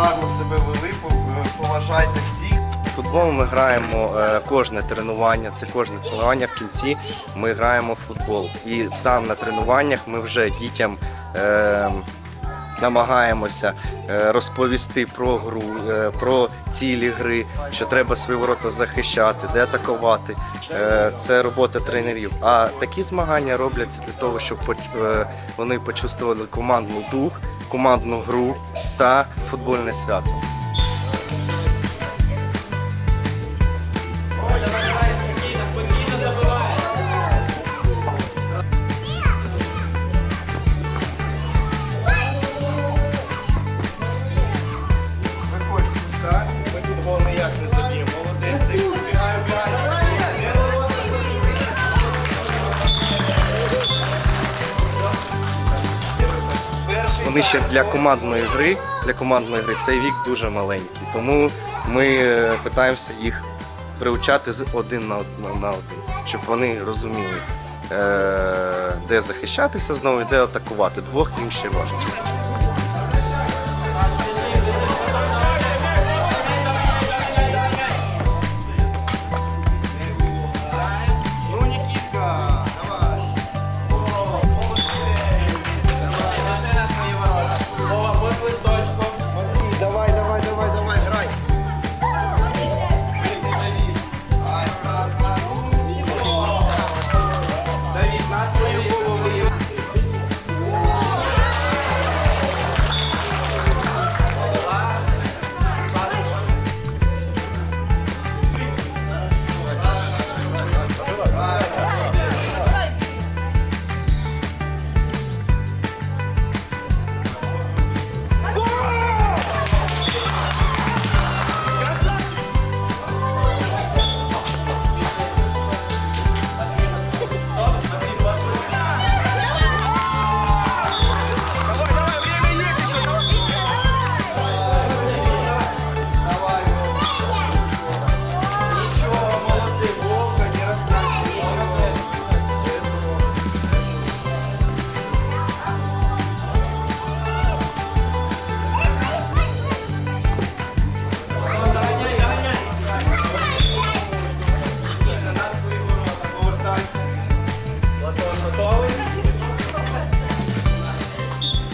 гарно себе вели, поважайте всіх. Футбол ми граємо е, кожне тренування. Це кожне тренування в кінці. Ми граємо в футбол. І там на тренуваннях ми вже дітям е, намагаємося е, розповісти про гру, е, про цілі гри, що треба свої ворота захищати, де атакувати. Е, це робота тренерів. А такі змагання робляться для того, щоб вони почувствували командний дух, командну гру та футбольне свято. Вони ще для командної гри, для командної гри цей вік дуже маленький. Тому ми е, питаємося їх приучати з один на один, на один, щоб вони розуміли, е, де захищатися знову і де атакувати. Двох їм ще важче.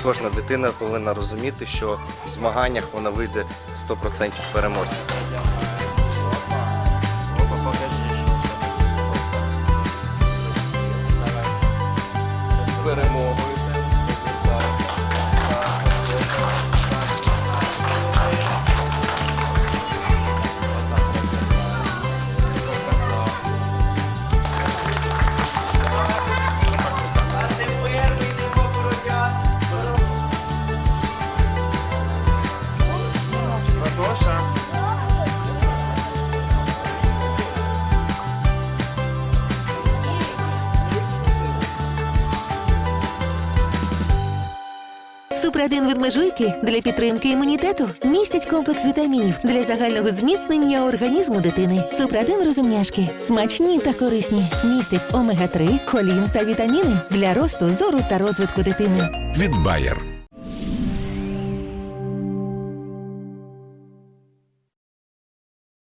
Кожна дитина повинна розуміти, що в змаганнях вона вийде 100% переможця. Супрадин від межуйки для підтримки імунітету містять комплекс вітамінів для загального зміцнення організму дитини. Супрадин розумняшки смачні та корисні. Містять омега 3 колін та вітаміни для росту зору та розвитку дитини. від Bayer.